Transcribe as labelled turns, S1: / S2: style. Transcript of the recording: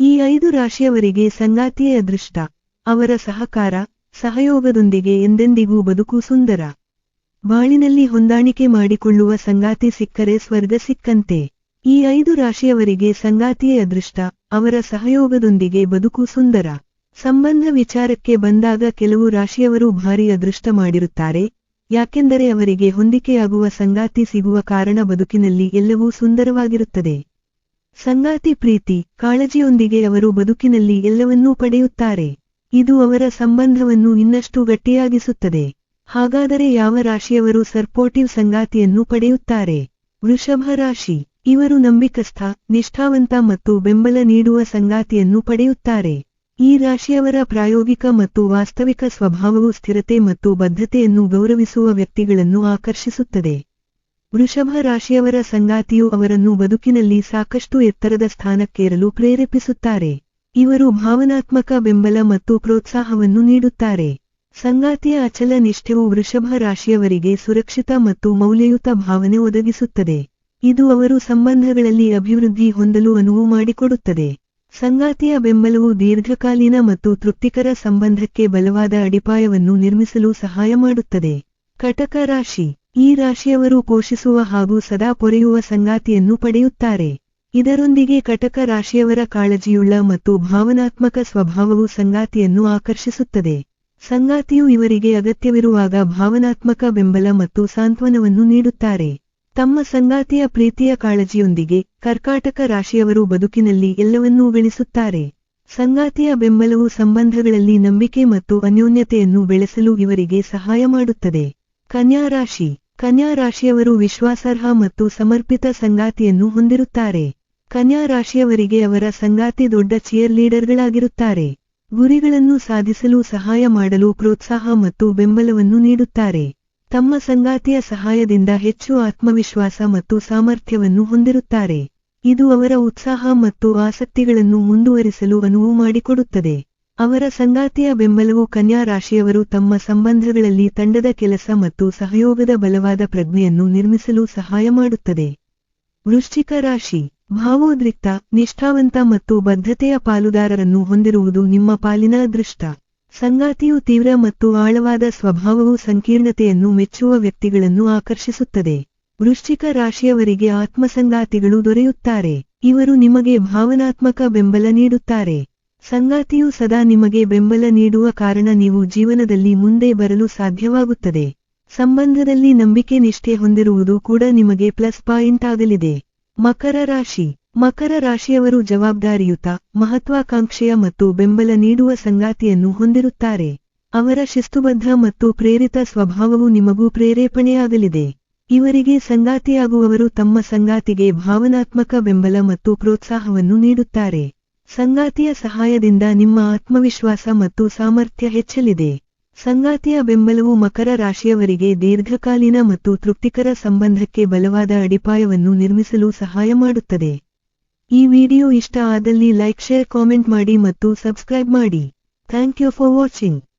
S1: ಈ ಐದು ರಾಶಿಯವರಿಗೆ ಸಂಗಾತಿಯ ಅದೃಷ್ಟ ಅವರ ಸಹಕಾರ, ಸಹಯೋಗದೊಂದಿಗೆ ಎಂದೆಂದಿಗೂ ಬದುಕು ಸುಂದರ. ಬಾಳಿನಲ್ಲಿ ಹೊಂದಾಣಿಕೆ ಮಾಡಿಕೊಳ್ಳುವ ಸಂಗಾತಿ ಸಿಕ್ಕರೆ ಸ್ವರ್ಗ ಸಿಕ್ಕಂತೆ. ಈ ಐದು ರಾಶಿಯವರಿಗೆ ಸಂಗಾತಿಯ ಅದೃಷ್ಟ ಅವರ ಸಹಯೋಗದೊಂದಿಗೆ ಬದುಕು ಸುಂದರ. ಸಂಬಂಧ ವಿಚಾರಕ್ಕೆ ಬಂದಾಗ ಕೆಲವು ರಾಶಿಯವರು ಭಾರಿ ಅದೃಷ್ಟ ಮಾಡಿರುತ್ತಾರೆ. ಯಾಕೆಂದರೆ ಅವರಿಗೆ ಹೊಂದಿಕೆಯಾಗುವ ಸಂಗಾತಿ ಸಿಗುವ ಕಾರಣ ಬದುಕಿನಲ್ಲಿ ಎಲ್ಲವೂ ಸುಂದರವಾಗಿರುತ್ತದೆ. ಸಂಗಾತಿ ಪ್ರೀತಿ ಕಾಳಜಿಯೊಂದಿಗೆ ಅವರು ಬದುಕಿನಲ್ಲಿ ಎಲ್ಲವನ್ನೂ ಪಡೆಯುತ್ತಾರೆ. ಇದು ಅವರ ಸಂಬಂಧವನ್ನು ಇನ್ನಷ್ಟು ಗಟ್ಟಿಯಾಗಿಸುತ್ತದೆ. ಹಾಗಾದರೆ ಯಾವ ರಾಶಿಯವರು ಸರ್ಪೋರ್ಟಿವ್ ಸಂಗಾತಿಯನ್ನು ಪಡೆಯುತ್ತಾರೆ? ವೃಷಭ ರಾಶಿ. ಇವರು ನಂಬಿಕಸ್ಥ, ನಿಷ್ಠಾವಂತ ಮತ್ತು ಬೆಂಬಲ ನೀಡುವ ಸಂಗಾತಿಯನ್ನು ಪಡೆಯುತ್ತಾರೆ. ಈ ರಾಶಿಯವರ ಪ್ರಾಯೋಗಿಕ ಮತ್ತು ವಾಸ್ತವಿಕ ಸ್ವಭಾವವು ಸ್ಥಿರತೆ ಮತ್ತು ಬದ್ಧತೆಯನ್ನು ಗೌರವಿಸುವ ವ್ಯಕ್ತಿಗಳನ್ನು ಆಕರ್ಷಿಸುತ್ತದೆ. ವೃಷಭ ರಾಶಿಯವರ ಸಂಗಾತಿಯು ಅವರನ್ನು ಬದುಕಿನಲ್ಲಿ ಸಾಕಷ್ಟು ಎತ್ತರದ ಸ್ಥಾನಕ್ಕೇರಲು ಪ್ರೇರೇಪಿಸುತ್ತಾರೆ. ಇವರು ಭಾವನಾತ್ಮಕ ಬೆಂಬಲ ಮತ್ತು ಪ್ರೋತ್ಸಾಹವನ್ನು ನೀಡುತ್ತಾರೆ. ಸಂಗಾತಿಯ ಅಚಲ ನಿಷ್ಠೆಯು ವೃಷಭ ರಾಶಿಯವರಿಗೆ ಸುರಕ್ಷಿತ ಮತ್ತು ಮೌಲ್ಯಯುತ ಭಾವನೆ ಒದಗಿಸುತ್ತದೆ. ಇದು ಅವರು ಸಂಬಂಧಗಳಲ್ಲಿ ಅಭಿವೃದ್ಧಿ ಹೊಂದಲು ಅನುವು ಮಾಡಿಕೊಡುತ್ತದೆ. ಸಂಗಾತಿಯ ಬೆಂಬಲವು ದೀರ್ಘಕಾಲೀನ ಮತ್ತು ತೃಪ್ತಿಕರ ಸಂಬಂಧಕ್ಕೆ ಬಲವಾದ ಅಡಿಪಾಯವನ್ನು ನಿರ್ಮಿಸಲು ಸಹಾಯ ಮಾಡುತ್ತದೆ. ಕಟಕ ರಾಶಿ ಈ ರಾಶಿಯವರು ಪೋಷಿಸುವ ಹಾಗೂ ಸದಾ ಪೊರೆಯುವ ಸಂಗಾತಿಯನ್ನು ಪಡೆಯುತ್ತಾರೆ. ಇದರೊಂದಿಗೆ ಕಟಕ ರಾಶಿಯವರ ಕಾಳಜಿಯುಳ್ಳ ಮತ್ತು ಭಾವನಾತ್ಮಕ ಸ್ವಭಾವವು ಸಂಗಾತಿಯನ್ನು ಆಕರ್ಷಿಸುತ್ತದೆ. ಸಂಗಾತಿಯು ಇವರಿಗೆ ಅಗತ್ಯವಿರುವಾಗ ಭಾವನಾತ್ಮಕ ಬೆಂಬಲ ಮತ್ತು ಸಾಂತ್ವನವನ್ನು ನೀಡುತ್ತಾರೆ. ತಮ್ಮ ಸಂಗಾತಿಯ ಪ್ರೀತಿಯ ಕಾಳಜಿಯೊಂದಿಗೆ ಕರ್ಕಾಟಕ ರಾಶಿಯವರು ಬದುಕಿನಲ್ಲಿ ಎಲ್ಲವನ್ನೂ ಗಳಿಸುತ್ತಾರೆ ಸಂಗಾತಿಯ ಬೆಂಬಲವು ಸಂಬಂಧಗಳಲ್ಲಿ ನಂಬಿಕೆ ಮತ್ತು ಅನ್ಯೋನ್ಯತೆಯನ್ನು ಬೆಳೆಸಲು ಇವರಿಗೆ ಸಹಾಯ ಮಾಡುತ್ತದೆ. ಕನ್ಯಾ ರಾಶಿ. ಕನ್ಯಾ ರಾಶಿಯವರು ವಿಶ್ವಾಸಾರ್ಹ ಮತ್ತು ಸಮರ್ಪಿತ ಸಂಗಾತಿಯನ್ನು ಹೊಂದಿರುತ್ತಾರೆ. ಕನ್ಯಾ ರಾಶಿಯವರಿಗೆ ಅವರ ಸಂಗಾತಿ ದೊಡ್ಡ ಚಿಯರ್ ಲೀಡರ್ಗಳಾಗಿರುತ್ತಾರೆ ಗುರಿಗಳನ್ನು ಸಾಧಿಸಲು ಸಹಾಯ ಮಾಡಲು ಪ್ರೋತ್ಸಾಹ ಮತ್ತು ಬೆಂಬಲವನ್ನು ನೀಡುತ್ತಾರೆ. ತಮ್ಮ ಸಂಗಾತಿಯ ಸಹಾಯದಿಂದ ಹೆಚ್ಚು ಆತ್ಮವಿಶ್ವಾಸ ಮತ್ತು ಸಾಮರ್ಥ್ಯವನ್ನು ಹೊಂದಿರುತ್ತಾರೆ. ಇದು ಅವರ ಉತ್ಸಾಹ ಮತ್ತು ಆಸಕ್ತಿಗಳನ್ನು ಮುಂದುವರಿಸಲು ಅನುವು ಮಾಡಿಕೊಡುತ್ತದೆ. ಅವರ ಸಂಗಾತಿಯ ಬೆಂಬಲವು ಕನ್ಯಾ ರಾಶಿಯವರು ತಮ್ಮ ಸಂಬಂಧಗಳಲ್ಲಿ ತಂಡದ ಕೆಲಸ ಮತ್ತು ಸಹಯೋಗದ ಬಲವಾದ ಪ್ರಜ್ಞೆಯನ್ನು ನಿರ್ಮಿಸಲು ಸಹಾಯ ಮಾಡುತ್ತದೆ. ವೃಶ್ಚಿಕ ರಾಶಿ. ಭಾವೋದ್ರಿಕ್ತ, ನಿಷ್ಠಾವಂತ ಮತ್ತು ಬದ್ಧತೆಯ ಪಾಲುದಾರರನ್ನು ಹೊಂದಿರುವುದು ನಿಮ್ಮ ಪಾಲಿನ ಅದೃಷ್ಟ. ಸಂಗಾತಿಯು ತೀವ್ರ ಮತ್ತು ಆಳವಾದ ಸ್ವಭಾವವು ಸಂಕೀರ್ಣತೆಯನ್ನು ಮೆಚ್ಚುವ ವ್ಯಕ್ತಿಗಳನ್ನು ಆಕರ್ಷಿಸುತ್ತದೆ. ವೃಶ್ಚಿಕ ರಾಶಿಯವರಿಗೆ ಆತ್ಮಸಂಗಾತಿಗಳು ದೊರೆಯುತ್ತಾರೆ. ಇವರು ನಿಮಗೆ ಭಾವನಾತ್ಮಕ ಬೆಂಬಲ ನೀಡುತ್ತಾರೆ. ಸಂಗಾತಿಯು ಸದಾ ನಿಮಗೆ ಬೆಂಬಲ ನೀಡುವ ಕಾರಣ ನೀವು ಜೀವನದಲ್ಲಿ ಮುಂದೆ ಬರಲು ಸಾಧ್ಯವಾಗುತ್ತದೆ. ಸಂಬಂಧದಲ್ಲಿ ನಂಬಿಕೆ ನಿಷ್ಠೆ ಹೊಂದಿರುವುದು ಕೂಡ ನಿಮಗೆ ಪ್ಲಸ್ ಪಾಯಿಂಟ್ ಆಗಲಿದೆ. ಮಕರ ರಾಶಿ. ಮಕರ ರಾಶಿಯವರು ಜವಾಬ್ದಾರಿಯುತ, ಮಹತ್ವಾಕಾಂಕ್ಷೆಯ ಮತ್ತು ಬೆಂಬಲ ನೀಡುವ ಸಂಗಾತಿಯನ್ನು ಹೊಂದಿರುತ್ತಾರೆ. ಅವರ ಶಿಸ್ತುಬದ್ಧ ಮತ್ತು ಪ್ರೇರಿತ ಸ್ವಭಾವವು ನಿಮಗೂ ಪ್ರೇರೇಪಣೆಯಾಗಲಿದೆ. ಇವರಿಗೆ ಸಂಗಾತಿಯಾಗುವವರು ತಮ್ಮ ಸಂಗಾತಿಗೆ ಭಾವನಾತ್ಮಕ ಬೆಂಬಲ ಮತ್ತು ಪ್ರೋತ್ಸಾಹವನ್ನು ನೀಡುತ್ತಾರೆ. ಸಂಗಾತಿಯ ಸಹಾಯದಿಂದ ನಿಮ್ಮ ಆತ್ಮವಿಶ್ವಾಸ ಮತ್ತು ಸಾಮರ್ಥ್ಯ ಹೆಚ್ಚಲಿದೆ. ಸಂಗಾತಿಯ ಬೆಂಬಲವು ಮಕರ ರಾಶಿಯವರಿಗೆ ದೀರ್ಘಕಾಲೀನ ಮತ್ತು ತೃಪ್ತಿಕರ ಸಂಬಂಧಕ್ಕೆ ಬಲವಾದ ಅಡಿಪಾಯವನ್ನು ನಿರ್ಮಿಸಲು ಸಹಾಯ ಮಾಡುತ್ತದೆ. ಈ ವಿಡಿಯೋ ಇಷ್ಟ ಆದಲ್ಲಿ ಲೈಕ್, ಶೇರ್, ಕಾಮೆಂಟ್ ಮಾಡಿ ಮತ್ತು ಸಬ್ಸ್ಕ್ರೈಬ್ ಮಾಡಿ. Thank you for watching.